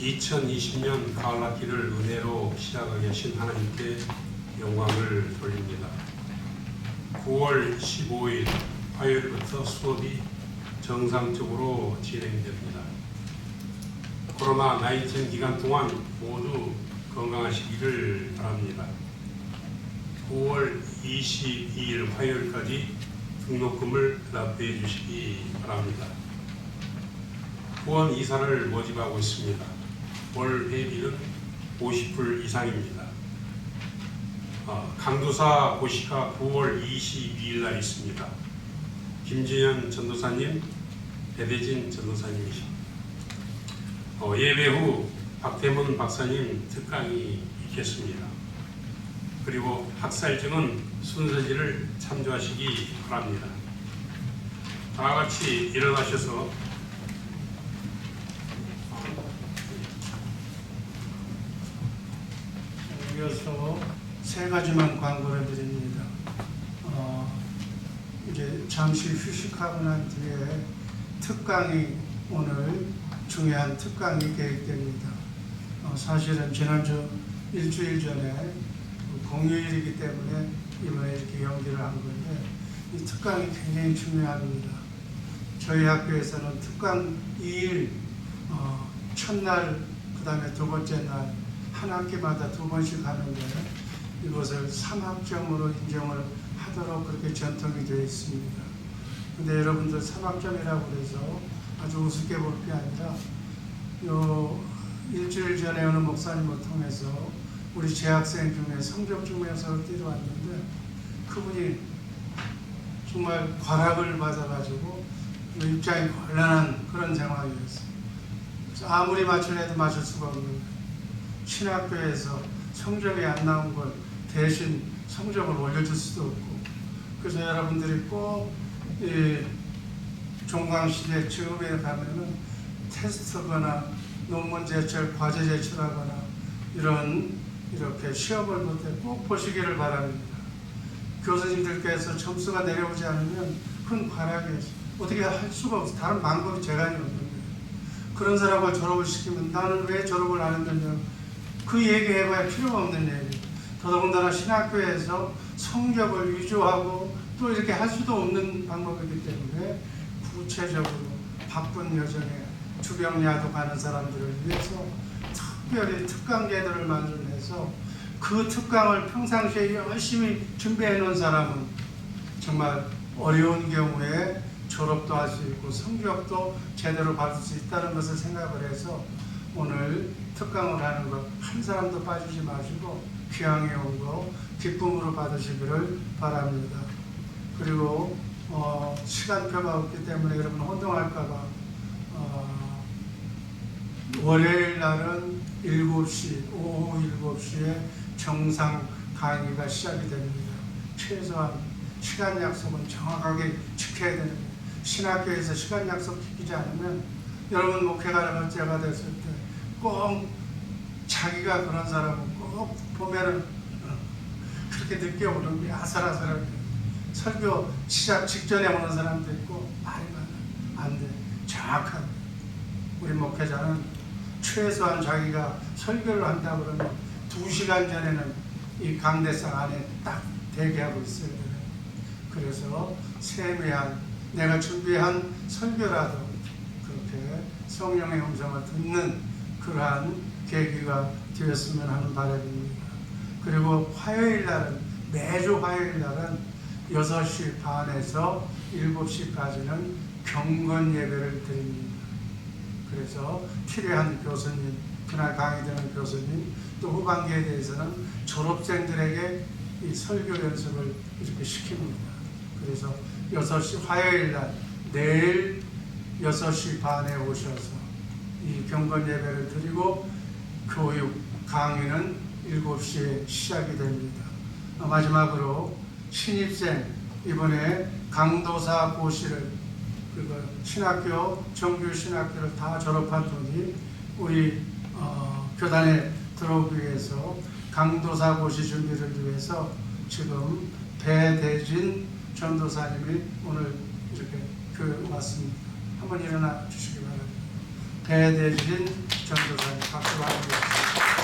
2020년 가을 학기를 은혜로 시작하게 하신 하나님께 영광을 돌립니다. 9월 15일 화요일부터 수업이 정상적으로 진행됩니다. 코로나 19 기간 동안 모두 건강하시기를 바랍니다. 9월 22일 화요일까지 등록금을 납부해 주시기 바랍니다. 후원 이사를 모집하고 있습니다. 월 회비는 50불 이상입니다. 어, 강도사 고시가 9월 22일 날 있습니다. 김진현 전도사님, 배대진 전도사님이십니다. 어, 예배 후 박태문 박사님 특강이 있겠습니다. 그리고 학살증은 순서지를 참조하시기 바랍니다. 다 같이 일어나셔서 이어서 세 가지만 광고를 드립니다. 어, 이제 잠시 휴식하고 난 뒤에 특강이 오늘 중요한 특강이 계획됩니다. 어, 사실은 지난주 일주일 전에 공휴일이기 때문에 이번에 이렇게 연기를 한 건데 이 특강이 굉장히 중요합니다. 저희 학교에서는 특강 2일 어, 첫날 그 다음에 두 번째 날 한 학기마다 두 번씩 하는데 이것을 3학점으로 인정을 하도록 그렇게 전통이 되어 있습니다. 근데 여러분들 3학점이라고 해서 아주 우습게 볼 게 아니라 요 일주일 전에 어느 목사님을 통해서 우리 재학생 중에 성적 증명서를 띄워왔는데 그분이 정말 과락을 받아가지고 입장이 곤란한 그런 상황이었어요. 아무리 맞추려도 맞출 수가 없는 거예요. 신학교에서 성적이 안 나온 걸 대신 성적을 올려줄 수도 없고 그래서 여러분들이 꼭 이 종강시대 지금에 가면은 테스트거나 논문 제출, 과제 제출하거나 이런 이렇게 시험을 볼 때 꼭 보시기를 바랍니다. 교수님들께서 점수가 내려오지 않으면 그건 과락이에요. 어떻게 할 수가 없어. 다른 방법이 재간이 없는 거예요. 그런 사람을 졸업을 시키면 나는 왜 졸업을 안 했느냐. 그 얘기해봐야 필요가 없는 얘기. 더더군다나 신학교에서 성적을 위조하고 또 이렇게 할 수도 없는 방법이기 때문에 구체적으로 바쁜 여정에 주병야도 가는 사람들을 위해서 특별히 특강제도를 만들어내서 그 특강을 평상시에 열심히 준비해 놓은 사람은 정말 어려운 경우에 졸업도 할 수 있고 성적도 제대로 받을 수 있다는 것을 생각을 해서 오늘 특강을 하는 것 한 사람도 빠지지 마시고 귀향에 온 거 기쁨으로 받으시기를 바랍니다. 그리고 어, 시간표가 없기 때문에 여러분 혼동할까봐 어, 월요일 날은 7시, 오후 7시에 정상 강의가 시작이 됩니다. 최소한 시간 약속은 정확하게 지켜야 거예요. 신학교에서 시간 약속 지키지 않으면 여러분 목회가를 어째가 됐을 때 꼭 자기가 그런 사람은 꼭 보면은 어, 그렇게 늦게 오는 게 아슬아슬하게 설교 시작 직전에 오는 사람도 있고 말이 많아 안돼 정확하게 우리 목회자는 최소한 자기가 설교를 한다 그러면 두 시간 전에는 이 강대상 안에 딱 대기하고 있어야 돼요. 그래서 세미한 내가 준비한 설교라도 그렇게 성령의 음성을 듣는 그러한 계기가 되었으면 하는 바람입니다. 그리고 화요일 날은 매주 화요일 날은 6시 반에서 7시까지는 경건 예배를 드립니다. 그래서 필요한 교수님, 그날 강의되는 교수님, 또 후반기에 대해서는 졸업생들에게 이 설교 연습을 이렇게 시킵니다. 그래서 6시 화요일 날 내일 6시 반에 오셔서 이 경건 예배를 드리고 교육 강의는 7시에 시작이 됩니다. 어, 마지막으로 신입생 이번에 강도사 고시를 그리고 신학교 정규 신학교를 다 졸업한 분이 우리 어, 교단에 들어오기 위해서 강도사 고시 준비를 위해서 지금 배대진 전도사님이 오늘 이렇게 그 왔습니다. 한번 일어나 주시기 바랍니다. 대해주신 전도사님 박수로 환영드립니다.